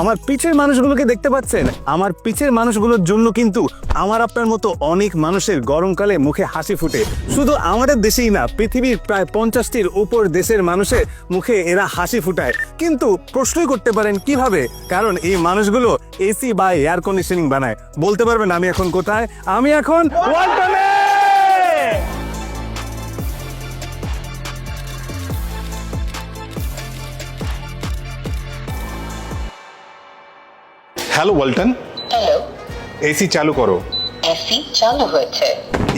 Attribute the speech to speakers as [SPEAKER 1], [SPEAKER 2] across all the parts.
[SPEAKER 1] আমার পিছের মানুষগুলোকে দেখতে পাচ্ছেন? আমার পিছের মানুষগুলোর জন্য কিন্তু আমার আপনার মতো অনেক মানুষের গরমকালে মুখে হাসি ফুটে। শুধু আমাদের দেশেই না, পৃথিবীর প্রায় পঞ্চাশটির উপর দেশের মানুষের মুখে এরা হাসি ফুটায়। কিন্তু প্রশ্নই করতে পারেন কীভাবে? কারণ এই মানুষগুলো এসি বা এয়ার কন্ডিশনিং বানায়। বলতে পারবেন আমি এখন কোথায়? আমি এখন
[SPEAKER 2] হ্যালো ওয়ালটন
[SPEAKER 3] হ্যালো
[SPEAKER 2] এসি চালু করো।
[SPEAKER 3] এসি চালু হয়েছে।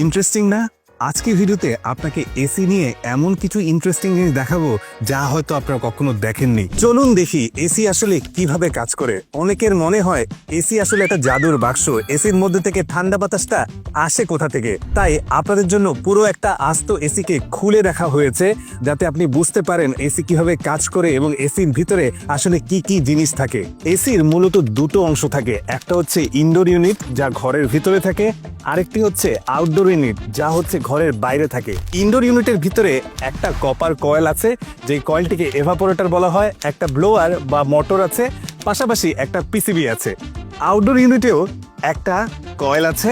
[SPEAKER 1] ইন্টারেস্টিং না? আজকের ভিডিওতে আপনাকে এসি নিয়ে এমন কিছু ইন্টারেস্টিং জিনিস দেখাবো যা হয়তো আপনারা কখনো দেখেননি। চলুন দেখি এসি আসলে কীভাবে কাজ করে। অনেকের মনে হয় এসি আসলে একটা জাদুর বাক্স। এসির মধ্যে থেকে ঠান্ডা বাতাসটা আসে কোথা থেকে? তাই আপনাদের জন্য পুরো একটা আস্ত এসিকে খুলে রাখা হয়েছে যাতে আপনি বুঝতে পারেন এসি কীভাবে কাজ করে এবং এসির ভিতরে আসলে কি কি জিনিস থাকে। এসির মূলত দুটো অংশ থাকে। একটা হচ্ছে ইনডোর ইউনিট যা ঘরের ভিতরে থাকে। আরেকটি হচ্ছে আউটডোর ইউনিট যা হচ্ছে ঘরের বাইরে থাকে। ইনডোর ইউনিটের ভিতরে একটা কপার কয়েল আছে যে কয়েলটিকে এভাপোরেটর বলা হয়, একটা ব্লোয়ার বা মোটর আছে, পাশাপাশি একটা পিসিবি আছে। আউটডোর ইউনিটেও একটা কয়েল আছে,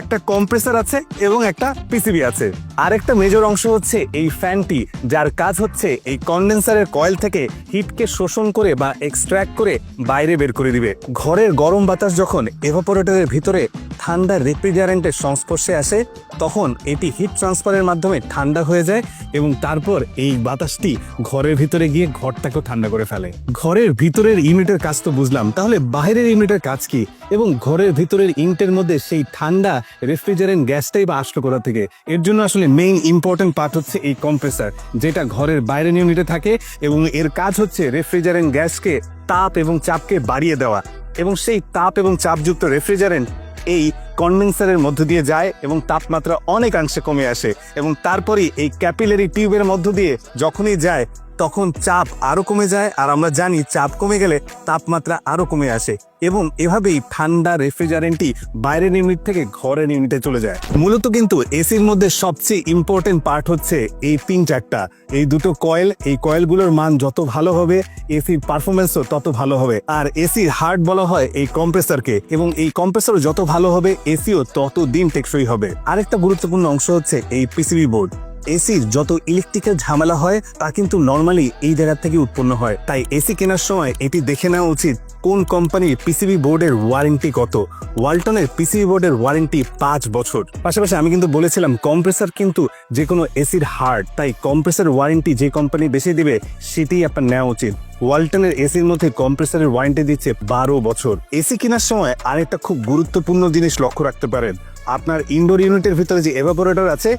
[SPEAKER 1] একটা কম্প্রেসার আছে এবং একটা পিসিবি আছে। আরেকটা মেজর অংশ হচ্ছে এই ফ্যানটি যার কাজ হচ্ছে এই কন্ডেন্সারের কয়েল থেকে হিটকে শোষণ করে বা এক্সট্র্যাক্ট করে বাইরে বের করে দিবে। ঘরের গরম বাতাস যখন এভাপোরেটরের ভিতরে ঠান্ডা রেফ্রিজারেন্টের সংস্পর্শে আসে, তখন এটি হিট ট্রান্সফারের মাধ্যমে ঠান্ডা হয়ে যায় এবং তারপর এই বাতাসটি ঘরের ভিতরে গিয়ে ঘরটাকেও ঠান্ডা করে ফেলে। ঘরের ভিতরের ইউনিটের কাজ তো বুঝলাম, তাহলে বাইরের ইউনিটের কাজ কি? এবং ঘরের ভিতরের ইউনিটের মধ্যে সেই ঠান্ডা রেফ্রিজারেন্ট গ্যাসটাই বা আসলো কোথা থেকে? এর জন্য আসলে মেইন ইম্পর্টেন্ট পার্ট হচ্ছে এই কম্প্রেসার যেটা ঘরের বাইরের ইউনিটে থাকে এবং এর কাজ হচ্ছে রেফ্রিজারেন্ট গ্যাসকে তাপ এবং চাপকে বাড়িয়ে দেওয়া। এবং সেই তাপ এবং চাপযুক্ত রেফ্রিজারেন্ট এই কনডেন্সারের মধ্য দিয়ে যায় এবং তাপমাত্রা অনেকাংশে কমে আসে এবং তারপরেই এই ক্যাপিলারি টিউবের মধ্য দিয়ে যখনই যায় তখন চাপ আরও কমে যায় আর আমরা জানি চাপ কমে গেলে তাপমাত্রা আরও কমে আসে এবং এভাবেই ঠান্ডা রেফ্রিজারেন্টটি বাইরের ইউনিট থেকে ঘরের ইউনিটে চলে যায়। মূলত কিন্তু এসির মধ্যে সবচেয়ে ইম্পর্টেন্ট পার্ট হচ্ছে এই তিন চারটা। এই দুটো কয়েল এই কয়েলগুলোর মান যত ভালো হবে, এসির পারফরমেন্সও তত ভালো হবে। আর এসির হার্ট বলা হয় এই কম্প্রেসারকে এবং এই কম্প্রেসার যত ভালো হবে, এসিও তত দিন টেকসই হবে। আরেকটা গুরুত্বপূর্ণ অংশ হচ্ছে এই পিসিবি বোর্ড এসির যত ইলেকট্রিক্যাল ঝামেলা হয়, তা কিন্তু নর্মালি এই জায়গা থেকে উৎপন্ন হয়। তাই এসি কেনার সময় এটি দেখে নেওয়া উচিত, কোন কোম্পানির পিসিবি বোর্ডের ওয়ারেন্টি কত? ওয়ালটনের পিসিবি বোর্ডের ওয়ারেন্টি পাঁচ বছর। পাশাপাশি আমি কিন্তু বলেছিলাম, কম্প্রেসার কিন্তু যে কোনো এসির হার্ড তাই কম্প্রেসার ওয়ারেন্টি যে কোম্পানি বেশি দিবে, সেটাই আপনার নেওয়া উচিত। ওয়ালটনের এসির মধ্যে কম্প্রেসারের ওয়ারেন্টি দিচ্ছে বারো বছর। এসি কেনার সময় আরেকটা খুব গুরুত্বপূর্ণ জিনিস লক্ষ্য রাখতে পারেন আপনার ইনডোর ইউনিটের ভিতরে যে এভাপোরেটর আছে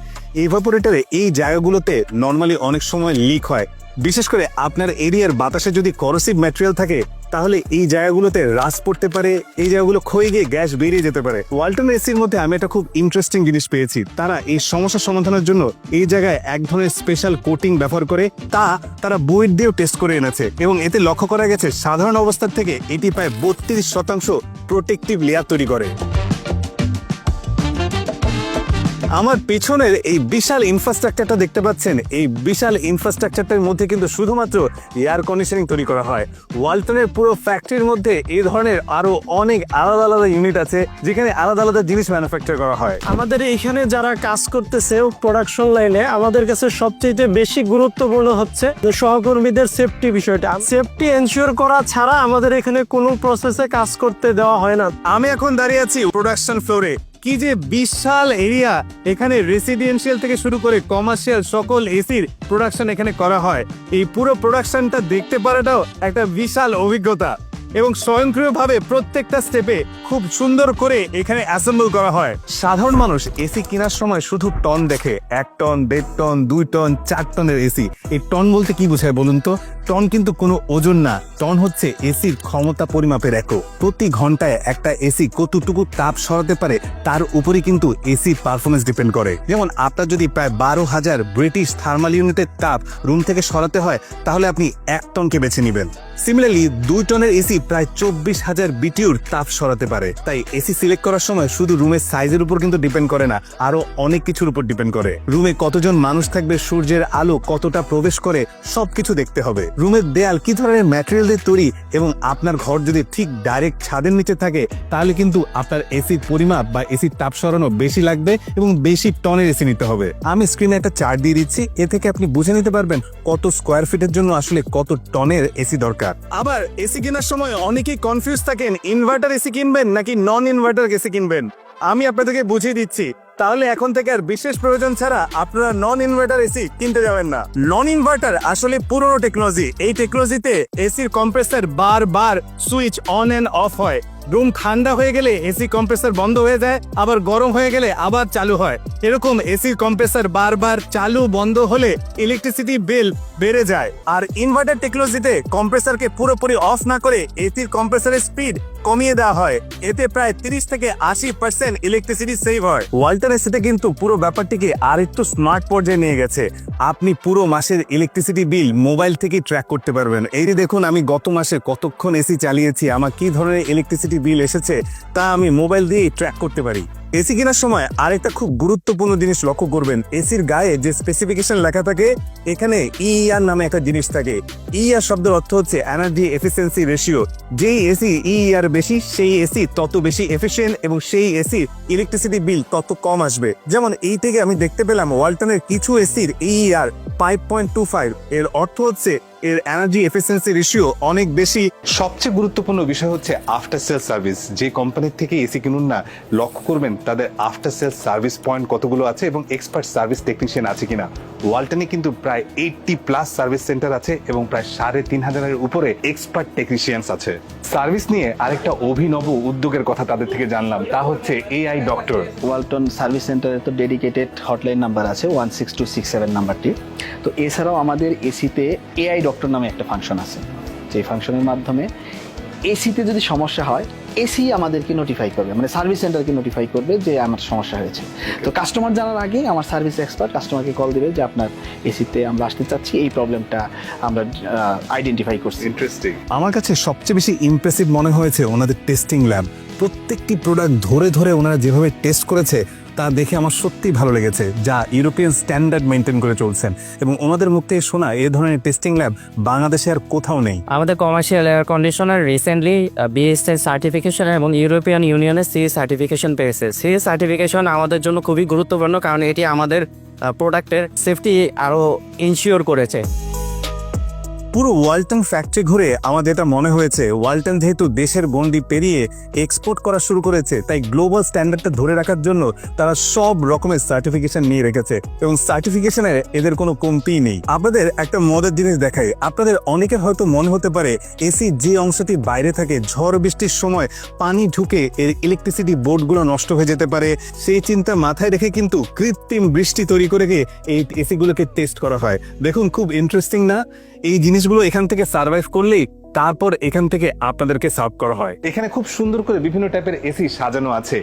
[SPEAKER 1] এভাপোরেটরে এই জায়গাগুলোতে নর্মালি অনেক সময় লিক হয়। বিশেষ করে আপনার এরিয়ার বাতাসে যদি করসিভ ম্যাটেরিয়াল থাকে, তাহলে এই জায়গাগুলোতে রাস পড়তে পারে, এই জায়গাগুলো ক্ষয়ে গিয়ে গ্যাস বেরিয়ে যেতে পারে। ওয়ালটন এসির মধ্যে আমি একটা খুব ইন্টারেস্টিং জিনিস পেয়েছি। তারা এই সমস্যা সমাধানের জন্য এই জায়গায় এক ধরনের স্পেশাল কোটিং ব্যবহার করে, তা তারা বইয়ের দিয়েও টেস্ট করে এনেছে। এবং এতে লক্ষ্য করা গেছে, সাধারণ অবস্থার থেকে এটি প্রায় বত্রিশ শতাংশ প্রোটেক্টিভ লেয়ার তৈরি করে। আমার পিছনের এই বিশাল ইনফ্রাস্ট্রাকচারটা দেখতে পাচ্ছেন? এই বিশাল ইনফ্রাস্ট্রাকচারটার মধ্যে কিন্তু শুধুমাত্র এয়ার কন্ডিশনিং তৈরি করা হয়। ওয়ালটনের পুরো ফ্যাক্টরির মধ্যে এই ধরনের আরও অনেক আলাদা আলাদা ইউনিট আছে যেখানে আলাদা আলাদা জিনিস ম্যানুফ্যাকচার করা হয়।
[SPEAKER 4] আমাদের এইখানে যারা কাজ করতেছে প্রোডাকশন লাইনে আমাদের কাছে সবচেয়ে বেশি গুরুত্বপূর্ণ হচ্ছে যে সহকর্মীদের সেফটি বিষয়টা। সেফটি এনশিওর করা ছাড়া আমাদের এখানে কোনো প্রসেসে কাজ করতে দেওয়া হয় না।
[SPEAKER 1] আমি এখন দাঁড়িয়ে আছি প্রোডাকশন ফ্লোরে কি যে বিশাল এরিয়া। এখানে রেসিডেন্সিয়াল থেকে শুরু করে কমার্শিয়াল সকল এসির প্রোডাকশন এখানে করা হয়। এই পুরো প্রোডাকশনটা দেখতে পারাটাও একটা বিশাল অভিজ্ঞতা। এবং স্বয়ংক্রিয়ভাবে প্রত্যেকটা স্টেপে খুব সুন্দর করে এখানে অ্যাসেম্বল করা হয়। সাধারণ মানুষ এসি কেনার সময় শুধু টন দেখে। এক টন দেড় টন দুই টন চার টনের এসি এই টন বলতে কি বোঝায় বলুন তো? টন কিন্তু কোনো ওজন না। টন হচ্ছে এসির ক্ষমতা পরিমাপের একক। প্রতি ঘন্টায় একটা এসি কতটুকু তাপ সরাতে পারে, তার উপরই কিন্তু এসির পারফরমেন্স ডিপেন্ড করে। যেমন আপনার যদি প্রায় বারো হাজার ব্রিটিশ থার্মাল ইউনিটের তাপ রুম থেকে সরাতে হয়, তাহলে আপনি এক টনকে বেছে নেবেন। সিমিলারলি দুই টনের এসি প্রায় চব্বিশ হাজার বিটিউর তাপ সরাতে পারে। তাই এসি সিলেক্ট করার সময় শুধু রুমের সাইজের উপর কিন্তু ডিপেন্ড করে না, আরও অনেক কিছুর উপর ডিপেন্ড করে। রুমে কতজন মানুষ থাকবে, সূর্যের আলো কতটা প্রবেশ করে, সবকিছু দেখতে হবে। রুমের দেয়াল কি ধরনের ম্যাটেরিয়াল দিয়ে তৈরি এবং আপনার ঘর যদি ঠিক ডাইরেক্ট ছাদের নিচে থাকে, তাহলে কিন্তু আপনার এসির পরিমাপ বা এসির তাপ সরানো বেশি লাগবে এবং বেশি টনের এসি নিতে হবে। আমি স্ক্রিনে একটা চার্ট দিয়ে দিচ্ছি, এ থেকে আপনি বুঝে নিতে পারবেন কত স্কোয়ার ফিটের জন্য আসলে কত টনের এসি দরকার। আবার এসি কেনার সময় অনেকেই কনফিউজ থাকেন ইনভার্টার এসি কিনবেন নাকি নন ইনভার্টার এসি কিনবেন? আমি আপনাদেরকে বুঝিয়ে দিচ্ছি তাহলে এখন থেকে আর বিশেষ প্রয়োজন ছাড়া আপনারা নন ইনভার্টার এসি কিনতে যাবেন না। নন ইনভার্টার আসলে পুরনো টেকনোলজি এই টেকনোলজিতে এসির কম্প্রেসার বারবার সুইচ অন এন্ড অফ হয়। রুম ঠান্ডা হয়ে গেলে এসি কম্প্রেসার বন্ধ হয়ে যায়, আবার গরম হয়ে গেলে আবার চালু হয়। এরকম এসি কম্প্রেসার বারবার চালু বন্ধ হলে ইলেকট্রিসিটি বিল বেড়ে যায়। আর ইনভার্টার টেকনোলজিতে কম্প্রেসারকে পুরোপুরি অফ না করে এসির কম্প্রেসারের স্পিড কমিয়ে দেওয়া হয়। এতে প্রায় তিরিশ থেকে আশি পার্সেন্ট ইলেকট্রিসিটি সেভ হয়। ওয়াল্টার এসিতে কিন্তু পুরো ব্যাপারটিকে আর একটু স্মার্ট পর্যায়ে নিয়ে গেছে। আপনি পুরো মাসের ইলেকট্রিসিটি বিল মোবাইল থেকে ট্র্যাক করতে পারবেন। এই দেখুন, আমি গত মাসে কতক্ষণ এসি চালিয়েছি, আমার কি ধরনের ইলেকট্রিসিটি বিল এসেছে, তা আমি মোবাইল দিয়ে ট্র্যাক করতে পারি। এসি কেনার সময় আরেকটা খুব গুরুত্বপূর্ণ জিনিস লক্ষ্য করবেন। এসির গায়ে যে স্পেসিফিকেশন লেখা থাকে, এখানে ইআর নামে একটা জিনিস থাকে। ইআর শব্দের অর্থ হচ্ছে এনার্জি এফিসিয়েন্সি রেশিও যেই এসি ইআর বেশি, সেই এসি তত বেশি এফিসিয়েন্ট এবং সেই এসির ইলেকট্রিসিটি বিল তত কম আসবে। যেমন এই থেকে আমি দেখতে পেলাম ওয়ালটনের কিছু এসির ER five point two five এর অর্থ হচ্ছে এর এনার্জি এফিসিয়েন্সি রেশিও অনেক বেশি।
[SPEAKER 2] সবচেয়ে গুরুত্বপূর্ণ বিষয় হচ্ছে আফটার সেল সার্ভিস যে কোম্পানির থেকে এসি কিনুন না লক্ষ্য করবেন তাদের আফটার সেল সার্ভিস পয়েন্ট কতগুলো আছে এবং এক্সপার্ট সার্ভিস টেকনিশিয়ান আছে কিনা। ওয়ালটনে কিন্তু প্রায় এইটটি প্লাস সার্ভিস সেন্টার আছে এবং প্রায় সাড়ে তিন হাজারের উপরে এক্সপার্ট টেকনিশিয়ানস আছে। সার্ভিস নিয়ে আরেকটা অভিনব উদ্যোগের কথা তাদের থেকে জানলাম তা হচ্ছে এআই ডক্টর
[SPEAKER 5] ওয়ালটন সার্ভিস সেন্টারে তো ডেডিকেটেড হটলাইন নাম্বার আছে one six two six seven নাম্বারটি তো এছাড়াও আমাদের এসিতে এআই ডক্টর নামে একটা ফাংশন আছে। যে ফাংশনের মাধ্যমে এসিতে যদি সমস্যা হয় এসি আমাদেরকে নোটিফাই করবে মানে সার্ভিস সেন্টারকে নোটিফাই করবে যে আমার সমস্যা হয়েছে। তো কাস্টমার জানার আগে আমার সার্ভিস এক্সপার্ট কাস্টমারকে কল দেবে যে আপনার এসিতে আমরা আসতে চাচ্ছি এই প্রবলেমটা আমরা আইডেন্টিফাই করছি।
[SPEAKER 2] ইন্টারেস্টিং
[SPEAKER 1] আমার কাছে সবচেয়ে বেশি ইমপ্রেসিভ মনে হয়েছে ওনাদের টেস্টিং ল্যাব প্রত্যেকটি প্রোডাক্ট ধরে ধরে ওনারা যেভাবে টেস্ট করেছে তা দেখে আমার সত্যিই ভালো লেগেছে, যা ইউরোপিয়ান স্ট্যান্ডার্ড মেনটেন করে চলছেন। এবং ওনাদের মুখ থেকে শোনা এ ধরনের টেস্টিং ল্যাব বাংলাদেশে আর কোথাও নেই।
[SPEAKER 6] আমাদের commercial air conditioner recently BSA certification এবং ইউরোপিয়ান ইউনিয়নের সি সার্টিফিকেশন পেয়েছে। সি সার্টিফিকেশন আমাদের জন্য খুবই গুরুত্বপূর্ণ, কারণ এটি আমাদের প্রোডাক্টের সেফটি আরও ইনশিওর করেছে।
[SPEAKER 1] পুরো ওয়ালটন ফ্যাক্টরি ঘুরে আমার যেটা মনে হয়েছে, ওয়ালটন যেহেতু দেশের গন্ডি পেরিয়ে এক্সপোর্ট করা শুরু করেছে, তাই গ্লোবাল স্ট্যান্ডার্ডটা ধরে রাখার জন্য তারা সব রকমের সার্টিফিকেশন নিয়ে রেখেছে এবং সার্টিফিকেশনের এদের কোনো কমতি নেই। আপনাদের একটা মজার জিনিস দেখাই, আপনাদের অনেকের হয়তো মনে হতে পারে এসি যে অংশটি বাইরে থাকে, ঝড় বৃষ্টির সময় পানি ঢুকে এর ইলেকট্রিসিটি বোর্ডগুলো নষ্ট হয়ে যেতে পারে, সেই চিন্তা মাথায় রেখে কিন্তু কৃত্রিম বৃষ্টি তৈরি করে এই এসিগুলোকে টেস্ট করা হয়। দেখুন, খুব ইন্টারেস্টিং না? এই জিনিসগুলো এখান থেকে সার্ভাইভ করলেই তারপর এখান থেকে আপনাদেরকে সার্ভ করা হয়।
[SPEAKER 2] এখানে খুব সুন্দর করে বিভিন্ন টাইপের এসি সাজানো আছে।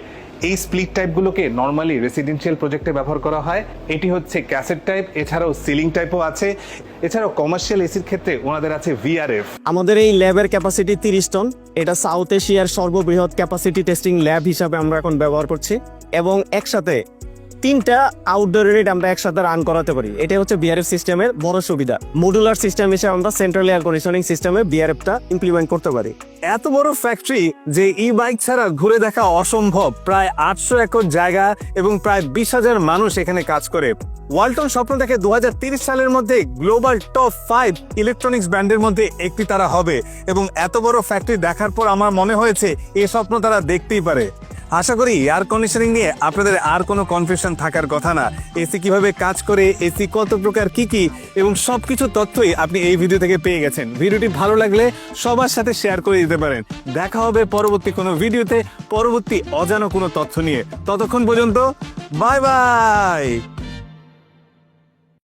[SPEAKER 2] এই স্প্লিট টাইপগুলোকে নর্মালি রেসিডেন্সিয়াল প্রজেক্টে ব্যবহার করা হয়। এটি হচ্ছে ক্যাসেট টাইপ এছাড়াও সিলিং টাইপও আছে। এছাড়াও কমার্শিয়াল এসির ক্ষেত্রে ওনাদের আছে ভিআরএফ
[SPEAKER 4] আমাদের এই ল্যাবের ক্যাপাসিটি তিরিশ টন এটা সাউথ এশিয়ার সর্ববৃহৎ ক্যাপাসিটি টেস্টিং ল্যাব হিসাবে আমরা এখন ব্যবহার করছি। এবং একসাথে তিনটা আউটডোর ইউনিট আমরা একসাথে রান করাতে পারি। এটা হচ্ছে বিআরএফ সিস্টেমের বড় সুবিধা। মডুলার সিস্টেম হিসেবে আমরা সেন্ট্রাল এয়ার কন্ডিশনিং সিস্টেমে বিআরএফটা ইমপ্লিমেন্ট করতে পারি। এত বড় ফ্যাক্টরি যে ই বাইক ছাড়া ঘুরে দেখা অসম্ভব। প্রায় আটশো একর জায়গা এবং প্রায় বিশ হাজার মানুষ এখানে কাজ করে। ওয়ালটন স্বপ্ন দেখে দু সালের মধ্যে গ্লোবাল টপ ফাইভ ইলেকট্রনিক্স ব্র্যান্ডের মধ্যে একটি তারা হবে। এবং এত বড় ফ্যাক্টরি দেখার পর আমার মনে হয়েছে, এ স্বপ্ন তারা দেখতেই পারে। আশা করি এয়ার কন্ডিশনিং নিয়ে আপনাদের আর কোনো কনফিউশন থাকার কথা না। এসি কীভাবে কাজ করে এসি কত প্রকার, কি কি, এবং সব কিছু তথ্যই আপনি এই ভিডিও থেকে পেয়ে গেছেন। ভিডিওটি ভালো লাগলে সবার সাথে শেয়ার করে দিতে পারেন। দেখা হবে পরবর্তী কোনো ভিডিওতে পরবর্তী অজানো কোনো তথ্য নিয়ে। ততক্ষণ পর্যন্ত বাই বাই